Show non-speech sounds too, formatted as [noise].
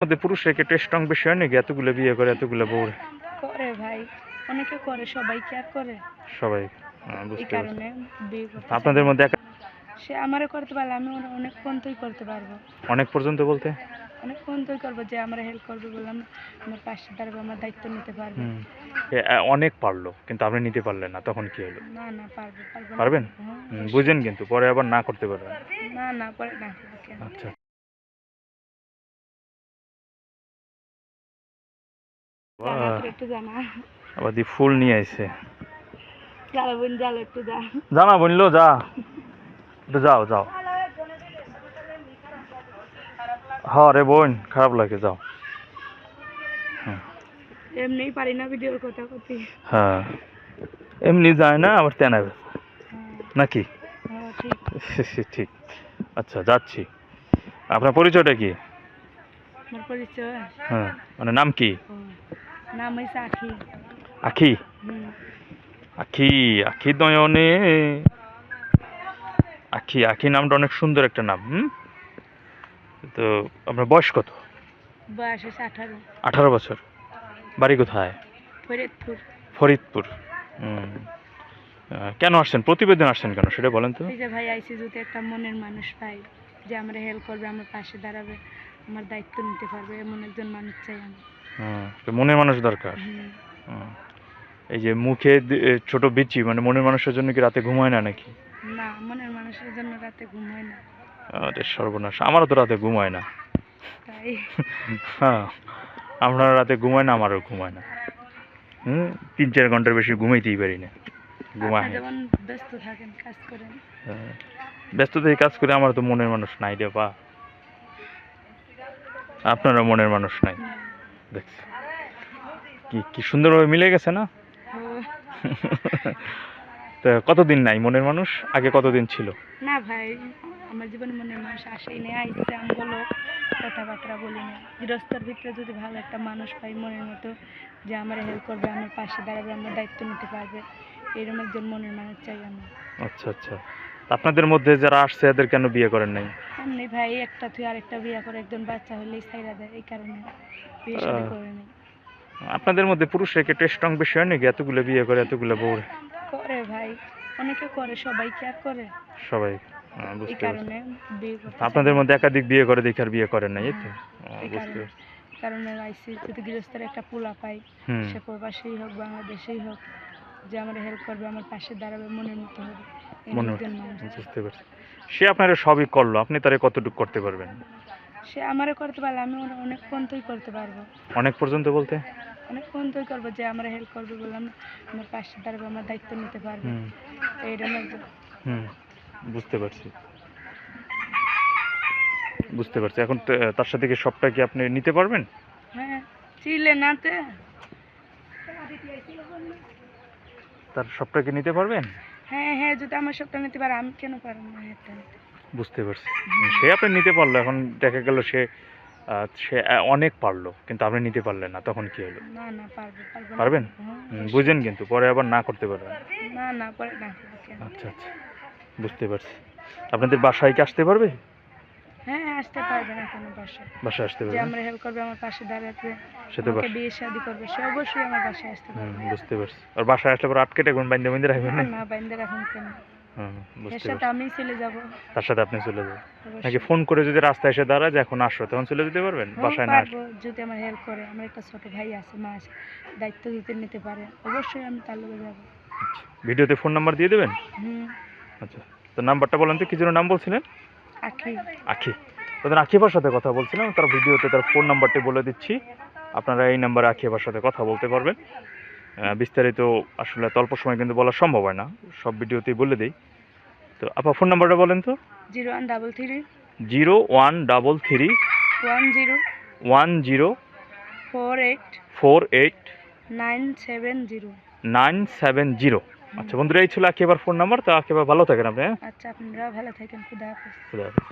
মধ্যে পুরুষ রেখে স্ট্রং বেশি হয় নাকি এতগুলো বিয়ে করে এতগুলো বউ করে ভাই অনেকে করে সবাই কি আর করে। সবাই এই বুঝতে পারছি। কারণে বিয়ে করতে আপনাদের মধ্যে একা- সে আমারে করতে পারলে আমি ওর অনেক পর্যন্তই করতে পারব। অনেক পর্যন্ত বলতে? অনেক পর্যন্তই করব যে আমার হেল্প করবে বললাম আমার পাশে দাঁড়াবে আমার দায়িত্ব নিতে পারবে। অনেক পারল কিন্তু আপনি নিতে পারলেন না তখন কি হলো? না না পারবে। পারবেন? হ্যাঁ, বুঝেন কিন্তু পরে আবার না করতে পারবেন। না না পরে না আচ্ছা। আবার দি ফুল নিয়ে আইছে। জানা বলল যা। একটু যাও যাও। হ্যাঁ রে বোন খারাপ লাগে যাও। এমনিই পারি না ভিডিওর কথা কতি হ্যাঁ। এমনি যায় না আবার তেনাবে হ্যাঁ। নাকি? হ্যাঁ, ঠিক। আচ্ছা যাচ্ছি। আপনার পরিচয়টা কি? পরিচয়? হ্যাঁ মানে নাম কি? নাম হয়েছে আখি। আখি? আখি আখি নয়নে আখি আখি নামটা অনেক সুন্দর একটা নাম হুম? তো আপনার বয়স কত? বয়স আঠারো। আঠারো বছর। বাড়ি কোথায়? ফরিদপুর। ফরিদপুর হুম। কেন আসছেন? প্রতিবেদন আসছেন কেন? সেটা বলেন তো। ভাই আইসিজুতে একটা মনের মানুষ পাই। যে আমরা হেল্প করবে আমার পাশে দাঁড়াবে আমার দায়িত্ব নিতে পারবে এমন একজন মানুষ চাই আমি। মনের মানুষ দরকার। এই যে মুখে ছোট বিচি মানে মনের মানুষের জন্য কি রাতে ঘুমায় না নাকি? না মনের মানুষের জন্য রাতে ঘুম হয় না। আরে সর্বনাশ আমারও তো রাতে ঘুমায় না। তাই? [laughs] হ্যাঁ আপনার রাতে ঘুমায় না আমারও ঘুমায় না। হুম তিন চার ঘণ্টার বেশি ঘুমাইতেই পারি না। ঘুমায় যেমন ব্যস্ত থাকেন কাজ করেন। হ্যাঁ। ব্যস্ততায় কাজ করে আমার তো মনের মানুষ নাই রে বা। আপনারও মনের মানুষ নাই। দেখছি। কি কি সুন্দরভাবে মিলে গেছে না? তো কতদিন নাই মনের মানুষ? আগে কতদিন ছিল? না ভাই আমার জীবনে মনের মানুষ আসেই আইসে আমি বলো কথাবার্তা বলি না। গৃহস্থর ভিতরে যদি ভালো একটা মানুষ পাই মনের মতো যে আমার হেল্প করবে আমার পাশে দাঁড়াবে আমার দায়িত্ব নিতে পারবে এরকম একজন মনের মানুষ চাই আমি। আচ্ছা আচ্ছা। আপনাদের মধ্যে যারা আসছে এদের কেন বিয়ে করেন নাই? এমনি ভাই একটা তুই আরেকটা বিয়ে করে একজন বাচ্চা হলেই ছাইরা দেয় এই কারণে বিয়ে শাদী। করে নেই। আপনাদের মধ্যে পুরুষরা কি স্ট্রং বেশি হয় নাকি? এতগুলো বিয়ে করে এতগুলো বউ করে ভাই অনেকে করে সবাই কি আর করে? সবাই এই বুঝতে কারণে বিয়ে করতে আপনাদের মধ্যে একাধিক বিয়ে করে দেখে আর বিয়ে করেন নাই এই তো? হ্যাঁ, বুঝতে কারণে। পারছি। কারণে আইসি যদি গৃহস্থের একটা পোলা পাই সে প্রবাসেই হোক বাংলাদেশেই হোক যে আমার হেল্প করবে আমার পাশে দাঁড়াবে মনের মতো হবে। মনে। বুঝতে পারছি। সে আপনারা সবই করল আপনি তারে কতটুকু করতে পারবেন? সে আমারও করতে পারলে আমি ওর অনেক পর্যন্তই করতে পারব। অনেক পর্যন্ত বলতে? অনেক পর্যন্তই করব যে আমার হেল্প করবে বললাম আমার পাশে দাঁড়াবে আমার দায়িত্ব নিতে পারবে। হুম। একজন হুম বুঝতে পারছি। বুঝতে পারছি। এখন তো- তার সাথে কি সবটা কি আপনি নিতে পারবেন? হ্যাঁ চিলে নাতে তার সবটা কি নিতে পারবেন? হ্যাঁ হ্যাঁ যদি আমার সবটা নিতে পারে আমি কেন পারব না এটা নিতে? বুঝতে পারছি সে আপনি নিতে পারল এখন দেখা গেল সে আহ, সে অনেক পারল কিন্তু আপনি নিতে পারলেন না তখন কি হলো না না পারব পারব না। পারবেন? হ্যাঁ, হুম, বুঝেন কিন্তু পরে আবার না করতে পারবেন না না পরে না আচ্ছা আচ্ছা বুঝতে পারছি আপনাদের বাসায় কি আসতে পারবে আসতে পারবে না কেন বাসায়। বাসায় আসতে পারবে যে আমার হেল্প করবে আমার পাশে দাঁড়াবে সে তো আমাকে বিয়ে শাদি করবে সে অবশ্যই আমার বাসায় আসতে পারবে। বুঝতে পারছি। আর বাসায় আসলে পরে আটকে টাকুন বাইন্দে বাইন্দে রাখবেন না? না বাইন্দে রাখুন কেন? এর সাথে আমি চলে যাব। তার সাথে আপনি চলে যাবেন। নাকি ফোন করে যদি রাস্তায় এসে দাঁড়ায় যে এখন আসো তখন চলে যেতে পারবেন? হ্যাঁ, বাসায় না যদি আমার হেল্প করে। আমার একটা ছোট ভাই আছে মা আছে দায়িত্ব দিতে নিতে পারে। অবশ্যই আমি তার লগে যাব। ভিডিওতে ফোন নাম্বার দিয়ে দেবেন? হুম। আচ্ছা। তো নাম্বারটা বলেন তো কি জন্য নাম বলছিলেন? আখি। আখি। তাদের আখিফার সাথে কথা বলছিলাম তার ভিডিওতে তার ফোন নাম্বারটি বলে দিচ্ছি। আপনারা এই নাম্বারে আখিফার সাথে কথা বলতে পারবেন। বিস্তারিত আসলে অল্প সময় কিন্তু বলা সম্ভব হয় না সব ভিডিওতেই বলে দিই। তো আপা ফোন নাম্বারটা বলেন তো। Zero one double three. Zero one double three. One zero. One zero. Four eight. Four eight. Nine seven zero. Nine seven zero আচ্ছা বন্ধুরা এই ছিল আখিবার ফোন নাম্বার তো আখিবার ভালো থাকেন আপনি হ্যাঁ? আচ্ছা আপনারা ভালো থাকেন খুদা হাফেজ। খুদা হাফেজ।